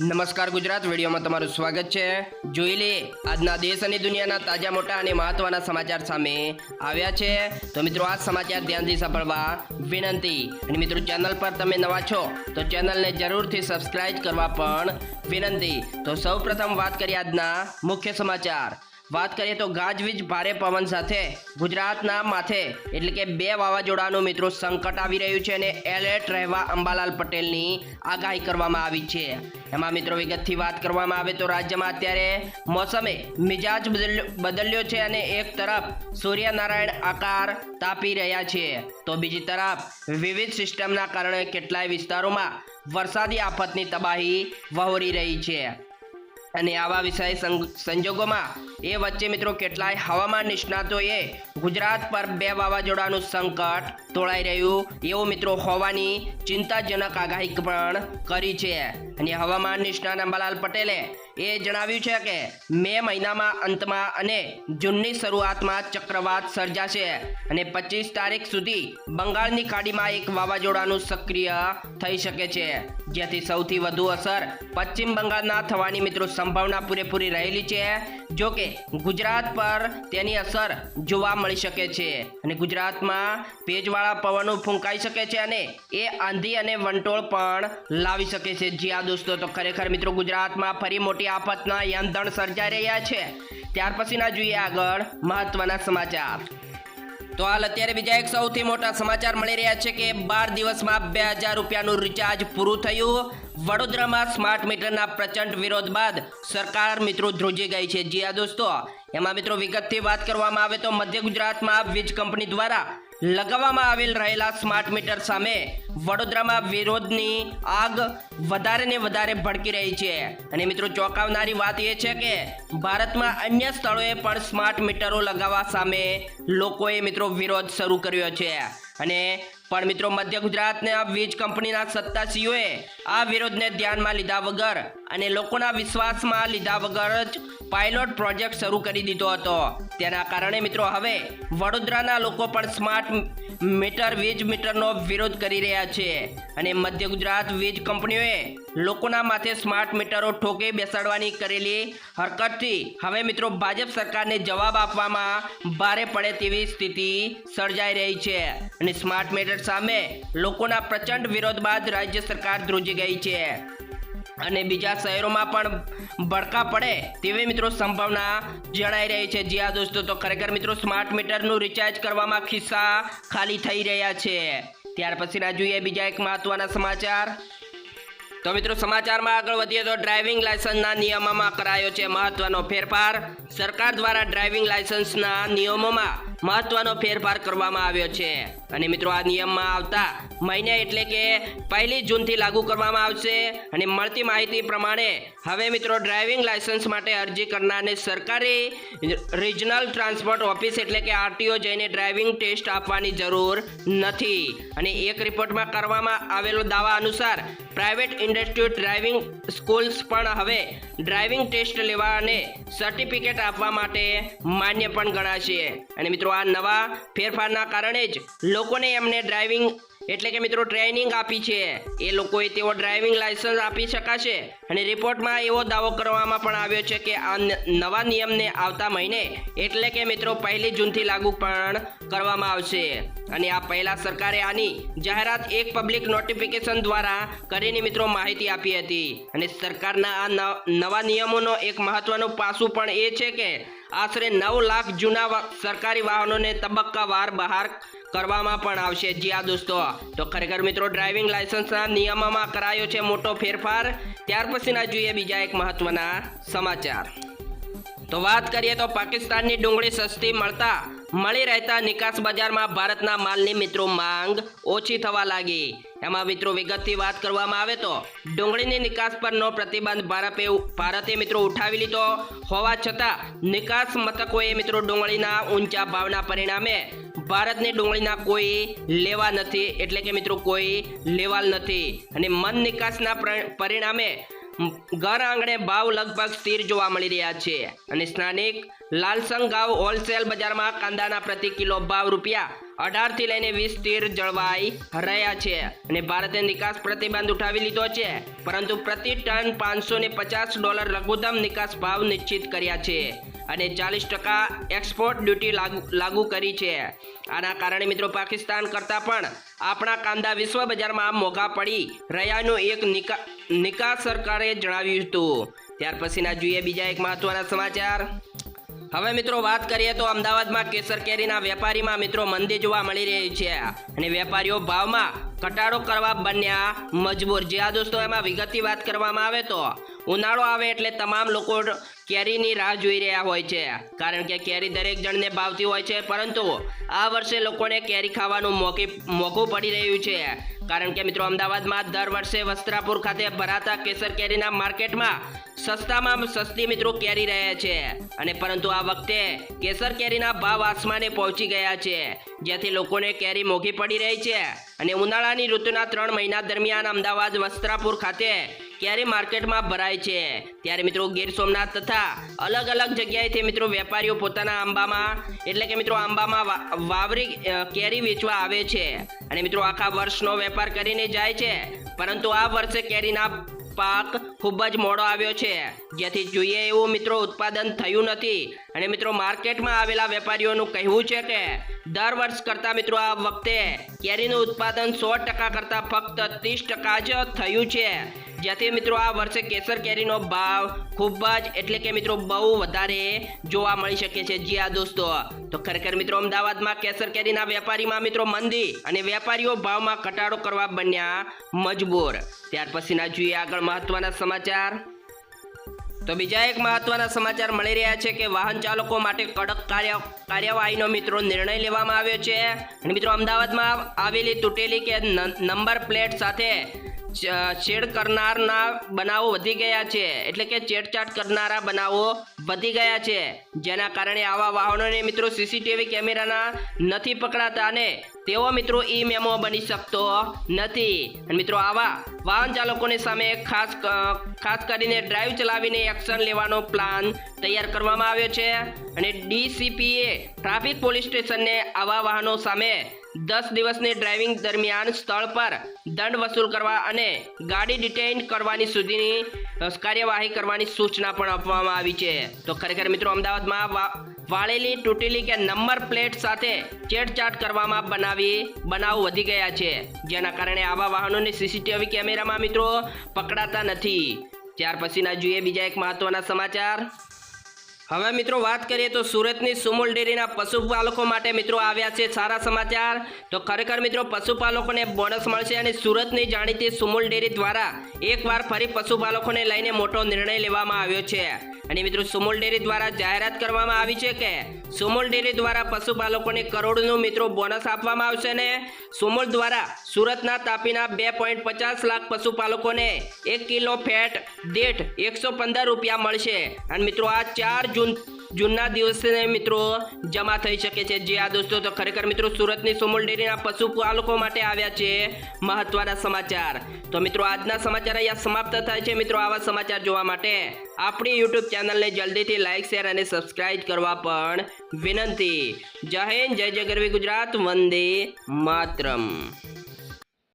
નમસ્કાર ગુજરાત, વિડીયોમાં તમારું સ્વાગત છે. જોઈ લે, આજના દેશ અને દુનિયાના તાજા, મોટા અને મહત્વના સમાચાર સામે આવ્યા છે. તો મિત્રો, આ સમાચાર ધ્યાનથી સાંભળવા વિનંતી. અને મિત્રો, ચેનલ પર તમે નવા છો, તો ચેનલને જરૂરથી સબસ્ક્રાઇબ કરવા પણ વિનંતી. તો સૌપ્રથમ વાત કરીએ આજના મુખ્ય સમાચાર. વાત કરીએ તો ગાજવીજ ભારે પવન સાથે ગુજરાતના માથે એટલે કે બે વાવાઝોડાનું મિત્રો સંકટ આવી રહ્યું છે અને એલર્ટ રહેવા અંબાલાલ પટેલની આગાહી કરવામાં આવી છે. એમાં મિત્રો વિગતથી વાત કરવામાં આવે તો રાજ્યમાં અત્યારે મોસમે મિજાજ બદલ્યો છે અને એક તરફ સૂર્યનારાયણ આકાર તાપી રહ્યા છે. તો બીજી તરફ વિવિધ સિસ્ટમના કારણે કેટલાય વિસ્તારોમાં વરસાદી આફતની તબાહી વહોરી રહી છે. અને આવા વિષય સંજોગોમાં એ વચ્ચે મિત્રો કેટલાય હવામાન નિષ્ણાતોએ ગુજરાત પર બે વાવાઝોડાનું સંકટ તોળાઈ રહ્યું એવું મિત્રો હોવાની ચિંતાજનક આગાહી પણ કરી છે. અને હવામાન નિષ્ણાત અંબાલાલ પટેલે એ જણાવ્યું છે કે મે મહિનામાં અંતમાં અને જૂનની શરૂઆતમાં ચક્રવાત સર્જાશે અને પચીસ તારીખ સુધી બંગાળની ખાડીમાં એક વાવાઝોડાનું સક્રિય થઈ શકે છે. જેથી સૌથી વધુ અસર પશ્ચિમ બંગાળના થવાની મિત્રો સંભાવના પૂરેપૂરી રહેલી છે. જો કે ગુજરાત પર તેની અસર જોવા મળી શકે છે. અને ગુજરાતમાં ભેજવાળા પવનો ફૂંકાઈ શકે છે અને એ આંધી અને વંટોળ પણ લાવી શકે છે. જી આ દોસ્તો, તો ખરેખર મિત્રો ગુજરાતમાં ફરી મોટી આફતના યંત્રણ સર્જાઈ રહ્યા છે. ત્યાર પછીના જોઈએ આગળ મહત્વના સમાચાર. તો હાલ અત્યારે બીજા એક સૌથી મોટા સમાચાર મળી રહ્યા છે કે બાર દિવસમાં બે હજાર રૂપિયાનું રિચાર્જ પૂરું થયું. વડોદરામાં સ્માર્ટ મીટરના પ્રચંડ વિરોધ બાદ સરકાર મિત્રો ધ્રુજી ગઈ છે. જી આ દોસ્તો, એમાં મિત્રો વિગતથી વાત કરવામાં આવે તો મધ્ય ગુજરાતમાં વીજ કંપની દ્વારા લગાવવામાં આવેલ રહેલા સ્માર્ટ મીટર સામે વડોદરામાં વિરોધની આગ વધારે ને વધારે ભડકી રહી છે. અને મિત્રો, ચોંકાવનારી વાત એ છે કે ભારતમાં અન્ય સ્થળોએ પણ સ્માર્ટ મીટરો લગાવવા સામે લોકોએ મિત્રો વિરોધ શરૂ કર્યો છે. અને પણ મિત્રો, મધ્ય ગુજરાતને આ વીજ કંપનીના સત્તાસીઓએ આ વિરોધને ધ્યાનમાં લીધા વગર અને લોકોના વિશ્વાસમાં લીધા વગર જ પાયલોટ પ્રોજેક્ટ શરૂ કરી દીધો હતો. તેના કારણે મિત્રો, હવે વડોદરાના લોકો પણ સ્માર્ટ મીટર વીજ મીટરનો વિરોધ કરી રહ્યા છે અને મધ્ય ગુજરાત વીજ કંપનીઓએ લોકોના માથે સ્માર્ટ મીટરો ઠોકે બેસાડવાની કરેલી હરકતથી હવે મિત્રો ભાજપ સરકારને જવાબ આપવામાં ભારે પડે તેવી સ્થિતિ સર્જાઈ રહી છે અને સ્માર્ટ મીટર સામે લોકોના પ્રચંડ વિરોધ બાદ રાજ્ય સરકાર ધ્રુજી ગઈ છે. અને બીજા શહેરોમાં પણ ભડકા પડે તેવી મિત્રો સંભાવના જણાઈ રહી છે. જી આ દોસ્તો, તો ખરેખર મિત્રો સ્માર્ટ મીટરનું રિચાર્જ કરવામાં ખિસ્સા ખાલી થઈ રહ્યા છે. ત્યાર પછી ના જોઈએ બીજા એક મહત્વના સમાચાર. તો મિત્રો સમાચારમાં આગળ વધીએ તો ડ્રાઇવિંગ લાયસન્સના નિયમોમાં કરાયો છે મહત્વનો ફેરફાર. સરકાર દ્વારા ડ્રાઇવિંગ લાયસન્સના નિયમોમાં મહત્વનો ફેરફાર કરવામાં આવ્યો છે. અને મિત્રો, આ નિયમમાં આવતા મહિને એટલે કે પહેલી જૂનથી લાગુ કરવામાં આવશે અને મળતી માહિતી પ્રમાણે હવે મિત્રો, ડ્રાઇવિંગ લાયસન્સ માટે અરજી કરનારને સરકારી રિજનલ ટ્રાન્સપોર્ટ ઓફિસ એટલે કે આરટીઓ જઈને ડ્રાઇવિંગ ટેસ્ટ આપવાની જરૂર નથી. અને એક રિપોર્ટમાં કરવામાં આવેલો દાવા અનુસાર પ્રાઇવેટ ઇન્ડસ્ટ્રીટ ડ્રાઇવિંગ સ્કૂલ્સ પણ હવે ડ્રાઇવિંગ ટેસ્ટ લેવા અને સર્ટિફિકેટ આપવા માટે માન્ય પણ ગણાશે. અને મિત્રો, આ નવા ફેરફારના કારણે જ લોકોને એમને ડ્રાઇવિંગ એટલે કે મિત્રો ટ્રેનિંગ આપી છે. એ લોકોએ તેઓ ડ્રાઇવિંગ લાયસન્સ આપી શકાશે. અને રિપોર્ટમાં એવો દાવો કરવામાં પણ આવ્યો છે કે આ નવા નિયમને આવતા મહિને, એટલે કે મિત્રો પહેલી જૂનથી લાગુ પણ કરવામાં આવશે. અને આ પહેલા સરકારે આની જાહેરાત એક પબ્લિક નોટિફિકેશન દ્વારા કરીને મિત્રો માહિતી આપી હતી. અને સરકારના આ નવ- નિયમોનો એક મહત્વનું પાસું પણ એ છે કે આશરે નવ લાખ જૂના સરકારી વાહનોને તબક્કાવાર બહાર કરવામાં પણ આવશે. જી આ દોસ્તો. તો ખરેખર મિત્રો ડ્રાઇવિંગ લાયસન્સના નિયમોમાં કરાયો છે મોટો ફેરફાર. ત્યાર પછીના જોઈએ બીજા એક મહત્વના સમાચાર. તો વાત કરીએ તો પાકિસ્તાનની ડુંગળી સસ્તી મળતા મળી રહેતા નિકાસ બજારમાં ભારતના માલની મિત્રો માંગ ઓછી થવા લાગી. એમાં મિત્રો વિગતથી વાત કરવામાં આવે તો ડુંગળીની નિકાસ પરનો પ્રતિબંધ ભારતે ભારતે મિત્રો ઉઠાવી લીધો. હોવા છતાં નિકાસ મથકોએ મિત્રો ડુંગળીના ઊંચા ભાવના પરિણામે ભારતની ડુંગળીના કોઈ લેવા નથી, એટલે કે મિત્રો કોઈ લેવાલ નથી. અને મન નિકાસના પરિણામે ઘર આંગણે ભાવ લગભગ સ્થિર જોવા મળી રહ્યા છે. અને સ્થાનિક લાલસંગ ગાંવ હોલસેલ બજારમાં કાંદાના પ્રતિ કિલો ભાવ રૂપિયા અઢારથી લઈને વીસ તીર જળવાઈ રહ્યા છે અને ભારતે નિકાસ પ્રતિબંધ ઉઠાવી લીધો છે. પરંતુ પ્રતિ ટન પાંચસો ને પચાસ ડોલર લઘુત્તમ નિકાસ ભાવ નિશ્ચિત કર્યા છે અને ચાલીસ ટકા એક્સપોર્ટ ડ્યુટી લાગુ કરી છે. આના કારણે મિત્રો પાકિસ્તાન કરતાં પણ આપણા કાંદા વિશ્વ બજારમાં મોંઘા પડી રહ્યાનું એક નિકા, નિકાસ સરકારે જણાવ્યું હતું. ત્યાર પછીના જોઈએ બીજા એક મહત્વના સમાચાર. હવે મિત્રો વાત કરીએ તો અમદાવાદમાં કેસર કેરીના વેપારીમાં મિત્રો મંદી જોવા મળી રહી છે. અને વેપારીઓ ભાવમાં ઘટાડો કરવા બન્યા મજબૂર. જે આ દોસ્તો, એમાં વિગતની વાત કરવામાં આવે તો ઉનાળો આવે એટલે તમામ લોકો કેરીની રાહ જોઈ રહ્યા હોય છે. કારણ કે કેરી દરેક જણને ભાવતી હોય છે, પરંતુ આ વર્ષે લોકોને કેરી ખાવાનું મોકી મોંઘું પડી રહ્યું છે. કારણ કે મિત્રો, અમદાવાદમાં દર વર્ષે વસ્ત્રાપુર ખાતે ભરાતા કેસર કેરીના માર્કેટમાં સસ્તામાં સસ્તી મિત્રો કેરી રહે છે. અને પરંતુ આ વખતે કેસર કેરીના ભાવ આસમાને પહોંચી ગયા છે, જેથી લોકોને કેરી મોંઘી પડી રહી છે. અને ઉનાળાની ઋતુના ત્રણ મહિના દરમિયાન અમદાવાદ વસ્ત્રાપુર ખાતે કેરી માર્કેટમાં ભરાય છે? ત્યારે મિત્રો ગીર સોમનાથ તથા અલગ અલગ જગ્યાએથી મિત્રો વેપારીઓ પોતાના આંબામાં, એટલે કે મિત્રો આંબામાં વાવરી કેરી વેચવા આવે છે. અને મિત્રો આખા વર્ષનો વેપાર કરીને જાય છે. પરંતુ આ વર્ષે કેરીના પાક ખૂબ જ મોડો આવ્યો છે. જેથી જોઈએ એવું મિત્રો ઉત્પાદન થયું નથી. અને મિત્રો માર્કેટમાં આવેલા વેપારીઓનું કહેવું છે કે દર વર્ષ કરતાં મિત્રો આ વખતે કેરીનું ઉત્પાદન સો ટકા કરતાં ફક્ત ત્રીસ ટકા જ થયું છે. જેથી મિત્રો આ વર્ષે કેસર કેરીનો ભાવ ખૂબ જ, એટલે કે મિત્રો બહુ વધારે જોવા મળી શકે છે. જી આ દોસ્તો. તો ખરેખર મિત્રો અમદાવાદમાં કેસર કેરીના વેપારીમાં મિત્રો મંદી અને વેપારીઓ ભાવમાં ઘટાડો કરવા બન્યા મજબૂર. ત્યાર પછીના જોઈએ આગળ મહત્વના સમાચાર. તો બીજા એક મહત્વના સમાચાર મળી રહ્યા છે કે વાહન ચાલકો માટે કડક કાર્ય, કાર્યવાહીનો મિત્રો નિર્ણય લેવામાં આવ્યો છે. અને મિત્રો અમદાવાદમાં આવેલી તૂટેલી કે નંબર પ્લેટ સાથે છેડ કરનારના બનાવો વધી ગયા છે. એટલે કે છેડછાડ કરનારા બનાવો વધી ગયા છે. જેના કારણે આવા વાહનોને મિત્રો સીસીટીવી કેમેરાના નથી પકડાતા અને તેઓ મિત્રો ઈ મેમો બની શકતો નથી. અને મિત્રો આવા વાહન ચાલકોને સામે ખાસ ખાસ કરીને ડ્રાઈવ ચલાવીને એક્શન લેવાનો પ્લાન તૈયાર કરવામાં આવ્યો છે. અને ડીસીપીએ ટ્રાફિક પોલીસ સ્ટેશનને આવા વાહનો સામે દસ દિવસની ડ્રાઇવિંગ દરમિયાન સ્થળ પર દંડ વસૂલ કરવા અને ગાડી ડિટેઇન કરવાની સુધીની કાર્યવાહી કરવાની સૂચના પણ આપવામાં આવી છે. તો ખરેખર મિત્રો અમદાવાદમાં વાળેલી તૂટેલી કે નંબર પ્લેટ સાથે છેડછાડ કરવામાં બનાવી, બનાવ વધી ગયા છે. જેના કારણે આવા વાહનોને સીસીટીવી કેમેરામાં મિત્રો પકડાતા નથી. ત્યાર પછીના જોઈએ બીજા એક મહત્વના સમાચાર. હવે મિત્રો વાત કરીએ તો સુરતની સુમુલ ડેરીના પશુપાલકો માટે મિત્રો આવ્યા છે સારા સમાચાર. તો ખરેખર મિત્રો પશુપાલકોને બોનસ મળશે અને સુરતની જાણીતી સુમુલ ડેરી દ્વારા એકવાર ફરી પશુપાલકોને લઈને મોટો નિર્ણય લેવામાં આવ્યો છે. અને મિત્રો સુમુલ ડેરી દ્વારા જાહેરાત કરવામાં આવી છે કે સુમુલ ડેરી દ્વારા પશુપાલકોને કરોડનું મિત્રો બોનસ આપવામાં આવશે અને સુમુલ દ્વારા સુરતના તાપીના બે પોઈન્ટ પચાસ લાખ પશુપાલકોને એક કિલો ફેટ દીઠ એકસો પંદર રૂપિયા મળશે. અને મિત્રો આ ચાર જૂન, જૂનના દિવસે મિત્રો જમા થઈ શકે છે. જે આ દોસ્તો, તો ખરેખર મિત્રો સુરતની સુમુલ ડેરીના પશુપાલકો માટે આવ્યા છે મહત્વના સમાચાર. તો મિત્રો આજના સમાચાર અહીંયા સમાપ્ત થાય છે. મિત્રો આવા સમાચાર જોવા માટે આપણી યુટ્યુબ ચેનલને જલ્દીથી લાઇક શેર અને સબસ્ક્રાઇબ કરવા પણ વિનંતી. જય હિન્દ, જય જય ગરવી ગુજરાત, વંદે માતરમ.